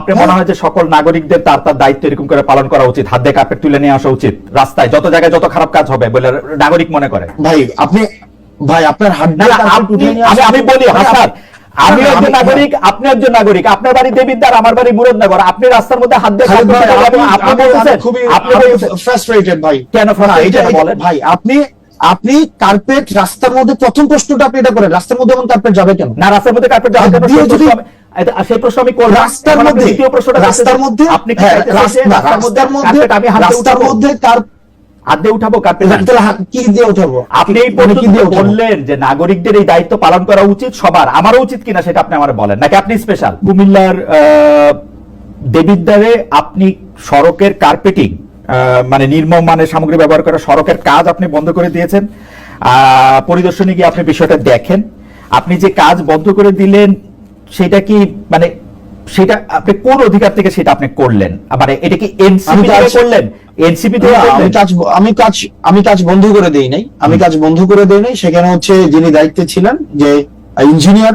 আপনি মনে হয় যে সকল নাগরিকদের তার তার দায়িত্ব এরকম করে পালন করা উচিত। হাত দিয়ে কার্পেট তুলে নিয়ে আসা উচিত। রাস্তায় যত জায়গায় যত খারাপ কাজ হবে বলে নাগরিক মনে করে। ভাই আপনি ভাই আপনার হাত আমি বলি হাসান আমি একজন নাগরিক আপনি একজন নাগরিক। আপনার বাড়ি দেবিদ্বার আমার বাড়ি মুরাদনগর। আপনি রাস্তার মধ্যে হাত দিয়ে আপনি বলতেছেন আপনি frustrated ভাই। কেন বলেন? ভাই আপনি আপনি কার্পেট রাস্তার মধ্যে প্রথম প্রশ্নটা আপনি এটা করেন। রাস্তার মধ্যে এমন কার্পেট যাবে কেন? না রাস্তার মধ্যে কার্পেট যাবে কেন? দিয়ে সেই প্রশ্ন আমি- করব রাস্তার মধ্যে দ্বিতীয় প্রশ্নটা রাস্তার মধ্যে আপনি হ্যাঁ, রাস্তার মধ্যে আমি রাস্তার মধ্যে কার হাত দিয়ে উঠাবো কি দিয়ে উঠাবো? আপনি এই মানে পর্যন্ত বললেন যে নাগরিকদের এই দায়িত্ব পালন করা উচিত সবার। আমারও উচিত কিনা সেটা আপনি আমার বলেন। নাকি আপনি স্পেশাল কুমিল্লার আহ, দেবিদ্বারে আপনি সড়কের কার্পেটিং মানে নির্মম মানের সামগ্রী ব্যবহার করা সড়কের কাজ আপনি বন্ধ করে দিয়েছেন। আহ, পরিদর্শনে গিয়ে আপনি বিষয়টা দেখেন। আপনি যে কাজ বন্ধ করে দিলেন সেটা কি মানে সেটা আপনি কোন অধিকার থেকে সেটা আপনি করলেন? মানে এটা কি এনসিপি থেকে করলেন? এনসিপি থেকে আমি কাজ আমি কাজ আমি কাজ বন্ধ করে দেই নাই। আমি কাজ বন্ধ করে দেই নাই। সেখানে হচ্ছে যিনি দায়িত্বে ছিলেন যে ইঞ্জিনিয়ার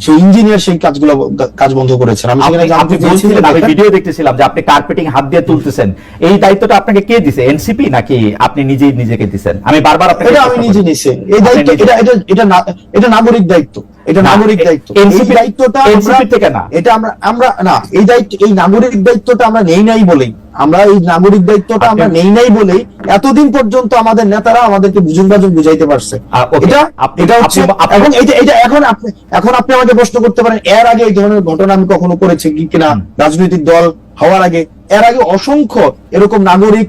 সেই ইঞ্জিনিয়ার সেই কাজগুলো কাজ বন্ধ করেছেন। আমি সেখানে আপনি- বলছিলেন আমি ভিডিও দেখতেছিলাম যে আপনি কার্পেটিং হাত দিয়ে তুলতেছেন। এই দায়িত্বটা আপনাকে কে দিছে? এনসিপি নাকি আপনি নিজেই নিজেকে দিছেন? আমি বারবার আপনাকে এটা আমি নিজে। নিছি। এই দায়িত্ব এটা এটা এটা এটা নাগরিক দায়িত্ব। এটা নাগরিক দায়িত্ব। এই দায়িত্বটা আমরা- থেকে না। এটা আমরা আমরা না এই দায়িত্ব এই নাগরিক দায়িত্বটা আমরা নেই নাই বলেই। আমরা এই নাগরিক দায়িত্বটা আমরা নেই নাই বলেই এতদিন পর্যন্ত আমাদের নেতারা আমাদেরকে বুঝুন বাজুন বুঝাইতে পারছে। এটা এটা হচ্ছে এখন এটা এটা এখন আপনি এখন আপনি আমাকে প্রশ্ন করতে পারেন এর আগে এই ধরনের ঘটনা আমি কখনো করেছি কি কিনা। রাজনৈতিক দল হওয়ার আগে? এর আগে অসংখ্য এরকম নাগরিক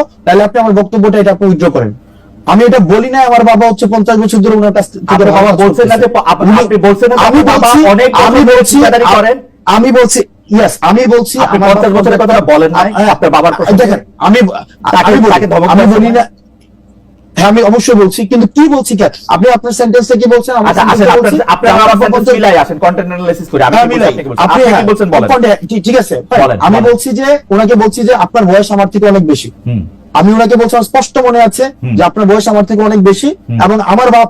তাহলে আপনি আমার বক্তব্যটা এটা আপনি উইথড্র করেন আমি এটা বলি না আমার বাবা হচ্ছে পঞ্চাশ বছর ধরে ওনার কাছ থেকে বাবা বলছেন না যে আপনি বলছেন না আমি বলছি অনেক আমি বলছি করেন। আমি বলছি ইয়েস আমি বলছি 50 বছরের কথা বলেন না হ্যাঁ, আপনার বাবার। দেখেন আমি আমি বলি- না হ্যাঁ আমি অবশ্যই বলছি কিন্তু কি বলছি কি? আপনি আপনার সেন্টেন্সে কি বলছেন? আচ্ছা আসেন sentence-এ আপনার বলছি, আপনার যে আমার আমার মিলাই আসেন কন্টেন্ট অ্যানালাইসিস করে আমি হ্যাঁ, কি বলছি, আপনি কি বলছেন? হ্যাঁ, বলেন। ঠিক আছে। আমি বলছি যে ওনাকে বলছি যে আপনার বয়স আমার থেকে অনেক বেশি। আমি ওনাকে বলছি স্পষ্ট মনে আছে যে আপনার বয়স আমার থেকে অনেক বেশি এবং আমার বাপ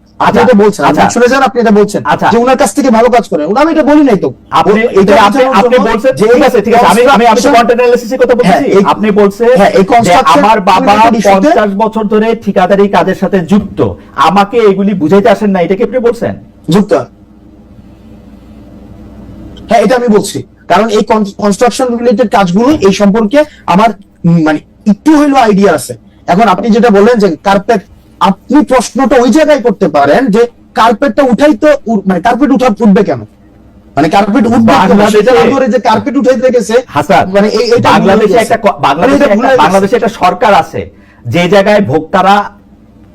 আপনি এটা বলছেন আপনি। শুনে যান আপনি এটা বলছেন। যে ওনার কাছ থেকে ভালো কাজ করে। আমি এটা বলি নাই তো। আপনি এটা আপনি আপনি বলছেন যে ঠিক আছে ঠিক আছে। আমি আমি আমি কন্টেন্ট অ্যানালাইসিসের কথা বলছি আপনি বলছেন হ্যাঁ, এই যে আমার বাবা related issue তে- 50 বছর ধরে ঠিকাদারি কাজের সাথে যুক্ত। আমাকে এগুলি বুঝাইতে আসেন না। এটা কি আপনি বলছেন? যুক্ত। হ্যাঁ এটা আমি বলছি। কারণ এই কনস্ট্রাকশন রিলেটেড কাজগুলো এই সম্পর্কে আমার মানে একটু হইল আইডিয়া আছে। এখন আপনি যেটা বললেন যে কার্পেট আপনি প্রশ্নটা ওই জায়গায় করতে পারেন যে কার্পেটটা উঠাই তো মানে কার্পেট উঠা উঠবে কেন মানে কার্পেট উঠবে ধরে যে কার্পেট উঠাইতে গেছে মানে বাংলাদেশে একটা বাংলাদেশে মানে একটা-। বাংলাদেশে একটা সরকার আছে যে জায়গায় ভোক্তারা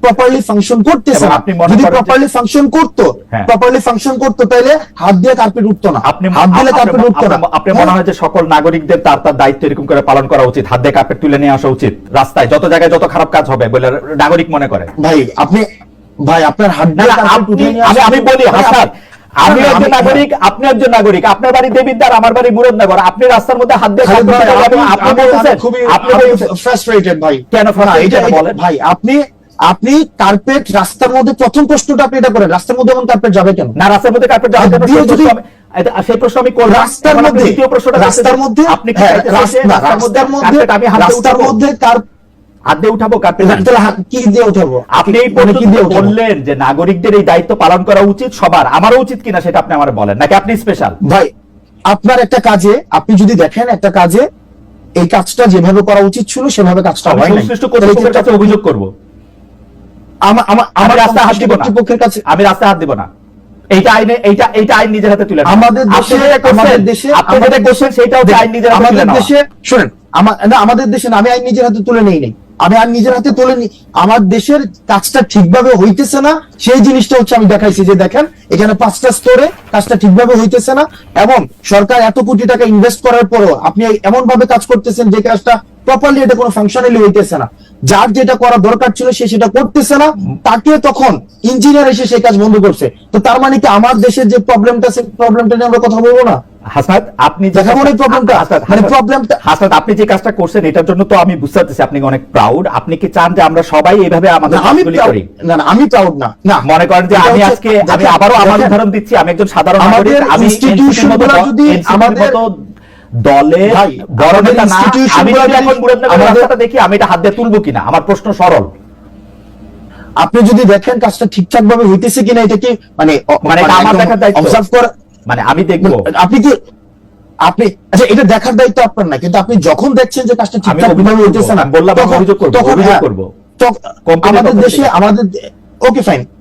প্রপারলি ফাংশন করতেছে আপনি যদি প্রপারলি ফাংশন করতো হ্যাঁ। প্রপারলি ফাংশন করতো তাহলে হাত দিয়ে কার্পেট উঠতো না। আপনি হাত দিলে কার্পেট উঠতো না। আপনি- মনে হয় যে সকল নাগরিকদের তার তার দায়িত্ব এরকম করে পালন করা উচিত। হাত দিয়ে কার্পেট তুলে নিয়ে আসা উচিত। রাস্তায় যত জায়গায় যত খারাপ কাজ হবে বলে নাগরিক মনে করে। ভাই আপনি ভাই আপনার হাত দিয়ে কার্পেট আমি আমি বলি হাসান আমি একজন নাগরিক আপনি একজন নাগরিক। আপনার বাড়ি দেবিদ্বার আমার বাড়ি মুরাদনগর। আপনি রাস্তার মধ্যে হাত দিয়ে আপনি বলতেছেন আপনি frustrated ভাই। কেন এটা- বলেন? ভাই আপনি আপনি কার্পেট রাস্তার মধ্যে প্রথম প্রশ্নটা আপনি এটা করেন রাস্তার মধ্যে এমন কার্পেট যাবে কেন? না রাস্তার মধ্যে কার্পেট যাবে কেন? যদি- প্রশ্ন আমি- এটা- সেই প্রশ্ন আমি করলাম। রাস্তার মধ্যে দ্বিতীয় প্রশ্নটা রাস্তার মধ্যে আপনি কি চাইতেছেন যে রাস্তার মধ্যে রাস্তার মধ্যে কার্পেট আমি রাস্তার মধ্যে কার হাত দিয়ে উঠাবো কার্পেট তাহলে হাত কি দিয়ে উঠাবো? আপনি এই কি দিয়ে বললেন যে নাগরিকদের এই দায়িত্ব পালন করা উচিত সবার। আমারও উচিত কিনা সেটা আপনি আমার বলেন নাকি আপনি স্পেশাল ভাই আপনার একটা কাজে আপনি যদি দেখেন একটা কাজে এই কাজটা যেভাবে করা উচিত ছিল সেভাবে কাজটা হয় অভিযোগ করব। আমি হাত দিব না। কর্তৃপক্ষের কাছে আমি রাস্তায় হাত দিব না। এইটা আইনে এইটা এইটা আইন নিজের হাতে তুলে আমাদের দেশে আমাদের দেশে সেটাও আইন নিজের হাতে আমাদের দেশে শুনেন। না, আমাদের দেশে আমি আইন নিজের হাতে তুলে নেই নাই। আমি আইন নিজের হাতে তুলে নি আমার দেশের কাজটা ঠিকভাবে হইতেছে না সেই জিনিসটা হচ্ছে আমি দেখাইছি যে দেখেন এখানে পাঁচটা স্তরে কাজটা ঠিকভাবে হইতেছে না এবং সরকার এত কোটি টাকা ইনভেস্ট করার পরও আপনি এমন ভাবে কাজ করতেছেন যে কাজটা প্রপারলি এটা কোনো ফাংশনালি হইতেছে না। যার যেটা করা দরকার ছিল সে সেটা করতেছে না। তাকে তখন ইঞ্জিনিয়ার এসে সেই কাজ বন্ধ করছে। তো তার মানে কি আমার দেশের যে প্রবলেমটা সেই প্রবলেমটা নিয়ে আমরা কথা বলব না? হাসনাত আপনি যে দেখাবো এই প্রবলেমটা মানে প্রবলেমটা হাসনাত আপনি যে কাজটা করছেন এটার জন্য তো আমি বুঝতে পারতেছি আপনি অনেক প্রাউড আপনি কি চান যে আমরা সবাই এইভাবে আমাদের না, আমি করি? না না আমি প্রাউড না। না। মনে করেন যে আমি আজকে আমি আবারও আমার উদাহরণ দিচ্ছি আমি একজন সাধারণ নাগরিক আমি যদি আমাদের- মতো দলে ভাই, বড় নেতা না আমি এখন রাস্তাটা দেখি আমি এটা হাত দিয়ে তুলবো কিনা আমার প্রশ্ন সরল আপনি যদি দেখেন কাজটা ঠিকঠাক ভাবে হইতেছে কিনা এটা কি মানে মানে আমার দেখার দায়িত্ব। observe করা মানে আমি দেখব আপনি কি আপনি আচ্ছা এটা দেখার দায়িত্ব আপনার না কিন্তু আপনি যখন দেখছেন যে কাজটা ঠিকঠাক ভাবে। হইতেছে না বললাম অভিযোগ করব, অভিযোগ হ্যাঁ, করব। আমাদের দেশে আমাদের ওকে ফাইন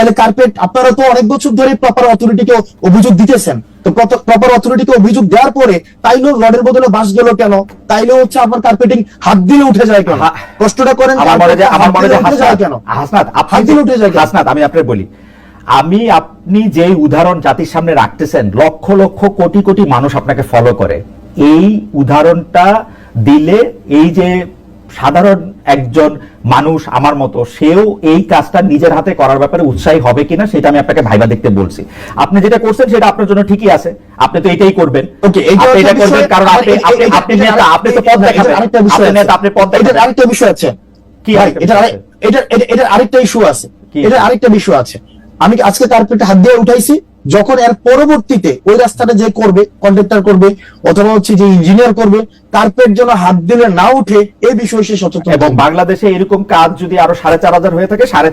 তাহলে কার্পেট আপনারা তো অনেক বছর ধরে প্রপার অথরিটিকে অভিযোগ দিতেছেন। তো প্রপার অথরিটিকে অভিযোগ দেওয়ার পরে তাইলেও রডের বদলে বাঁশ গেল কেন? তাইলেও হচ্ছে আপনার কার্পেটিং হাত দিলে উঠে যায় কেন? প্রশ্নটা করেন আমার মনে যে- carpet আমার মনে যায় কেন? হাসনাত হাত দিলে উঠে যায় হাসনাত আমি আপনার বলি। আমি আপনি যে উদাহরণ জাতির সামনে রাখতেছেন লক্ষ লক্ষ কোটি কোটি মানুষ আপনাকে ফলো করে। এই উদাহরণটা দিলে এই যে সাধারণ একজন মানুষ আমার মতো সেও এই কাজটা নিজের হাতে করার ব্যাপারে উৎসাহী হবে কিনা সেটা আমি আপনাকে ভাইবা দেখতে বলছি। আপনি যেটা করছেন সেটা আপনার জন্য ঠিকই আছে। আপনি তো এটাই করবেন। ওকে এটা করবেন কারণ আপনি আপনি আপনি নেতা আপনি তো পদ দেখাবেন। আপনি নেতা আপনি পদ দেখাবেন। আরেকটা বিষয় আছে। কি আরে- এটার এটা- আরেকটা ইস্যু আছে। কি? এটার আরেকটা বিষয় আছে। আমি আজকে কার্পেটে হাত দিয়ে উঠাইছি। যখন এর পরবর্তীতে ওই রাস্তাটা যে করবে কন্ট্রাক্টর করবে, অথবা হচ্ছে যে ইঞ্জিনিয়ার করবে কার্পেট যেন হাত দিলে না উঠে, এ বিষয়ে সে সচেতন এবং বাংলাদেশে এরকম কাজ যদি আরও সাড়ে চার হাজার হয়ে থাকে, সাড়ে